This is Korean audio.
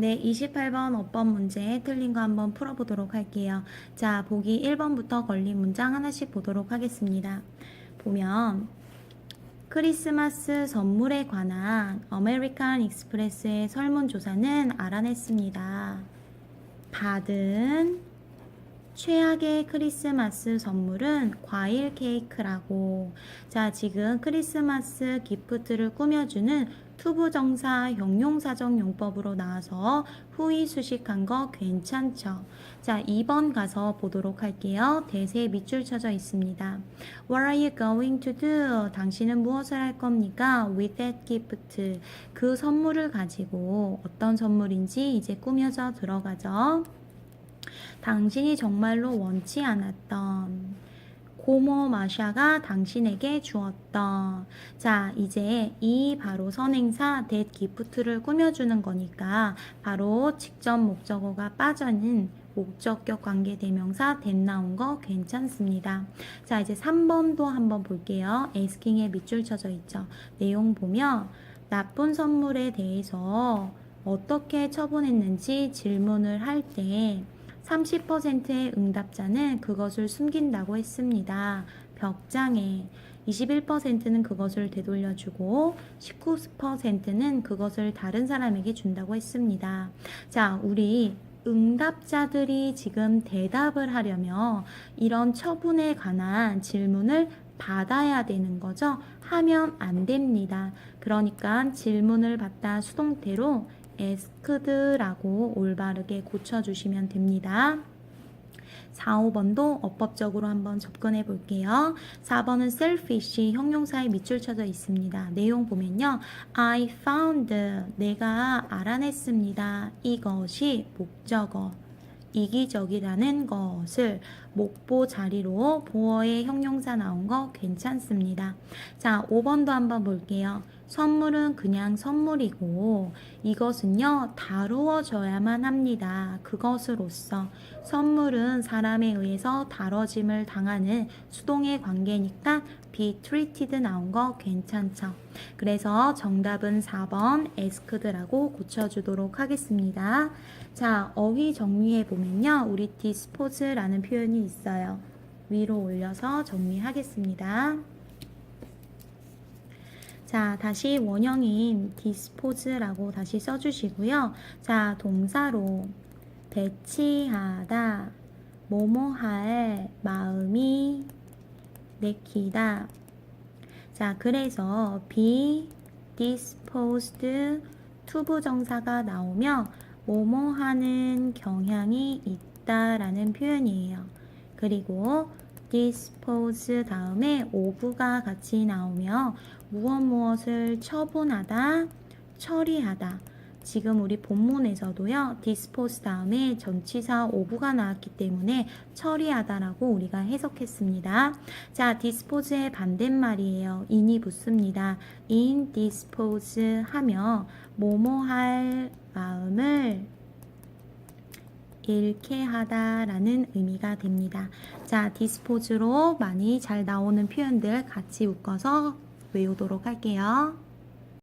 네, 28번 어법 문제 틀린 거 한번 풀어보도록 할게요. 자, 보기 1번부터 걸린 문장 하나씩 보도록 하겠습니다. 보면 크리스마스 선물에 관한 아메리칸 익스프레스의 설문조사는 알아냈습니다. 받은 최악의 크리스마스 선물은 과일 케이크라고. 자, 지금 크리스마스 기프트를 꾸며주는 투부정사 형용사적 용법으로 나와서 후이 수식한 거 괜찮죠? 자, 2번 가서 보도록 할게요. 대세 밑줄 쳐져 있습니다. What are you going to do? 당신은 무엇을 할 겁니까? With that gift. 그 선물을 가지고 어떤 선물인지 이제 꾸며져 들어가죠. 당신이 정말로 원치 않았던 고모 마샤가 당신에게 주었던 자 이제 이 바로 선행사 that gift를 꾸며주는 거니까 바로 직접 목적어가 빠져는 목적격 관계 대명사 that 나온 거 괜찮습니다. 자 이제 3번도 한번 볼게요. asking 에 밑줄 쳐져 있죠. 내용 보면 나쁜 선물에 대해서 어떻게 처분했는지 질문을 할때 30%의 응답자는 그것을 숨긴다고 했습니다. 벽장에 21%는 그것을 되돌려주고 19%는 그것을 다른 사람에게 준다고 했습니다. 자, 우리 응답자들이 지금 대답을 하려면 이런 처분에 관한 질문을 받아야 되는 거죠. 하면 안 됩니다. 그러니까 질문을 받다 수동태로 에스크드라고 올바르게 고쳐주시면 됩니다. 4, 5번도 어법적으로 한번 접근해 볼게요. 4번은 selfish 형용사에 밑줄 쳐져 있습니다. 내용 보면요. I found 내가 알아냈습니다. 이것이 목적어 이기적이라는 것을 목보 자리로 보어의 형용사 나온 거 괜찮습니다. 자, 5번도 한번 볼게요. 선물은 그냥 선물이고 이것은요 다루어져야만 합니다. 그것으로서 선물은 사람에 의해서 다뤄짐을 당하는 수동의 관계니까 be treated 나온 거 괜찮죠. 그래서 정답은 4번 asked라고 고쳐주도록 하겠습니다. 자 어휘 정리해 보면요 우리 dispose라는 표현이 있어요. 위로 올려서 정리하겠습니다. 자, 다시 원형인 dispose라고 다시 써주시고요. 자, 동사로 배치하다, 뭐뭐할 마음이 내키다. 자, 그래서 be disposed 투부정사가 나오면 뭐뭐하는 경향이 있다라는 표현이에요. 그리고 dispose 다음에 오브가 같이 나오며 무엇 무엇을 처분하다, 처리하다. 지금 우리 본문에서도요, dispose 다음에 전치사 오브가 나왔기 때문에 처리하다라고 우리가 해석했습니다. 자, dispose의 반대말이에요. in이 붙습니다. in dispose 하며 뭐뭐 할 마음을 잃게 하다라는 의미가 됩니다. 자, dispose로 많이 잘 나오는 표현들 같이 묶어서 외우도록 할게요.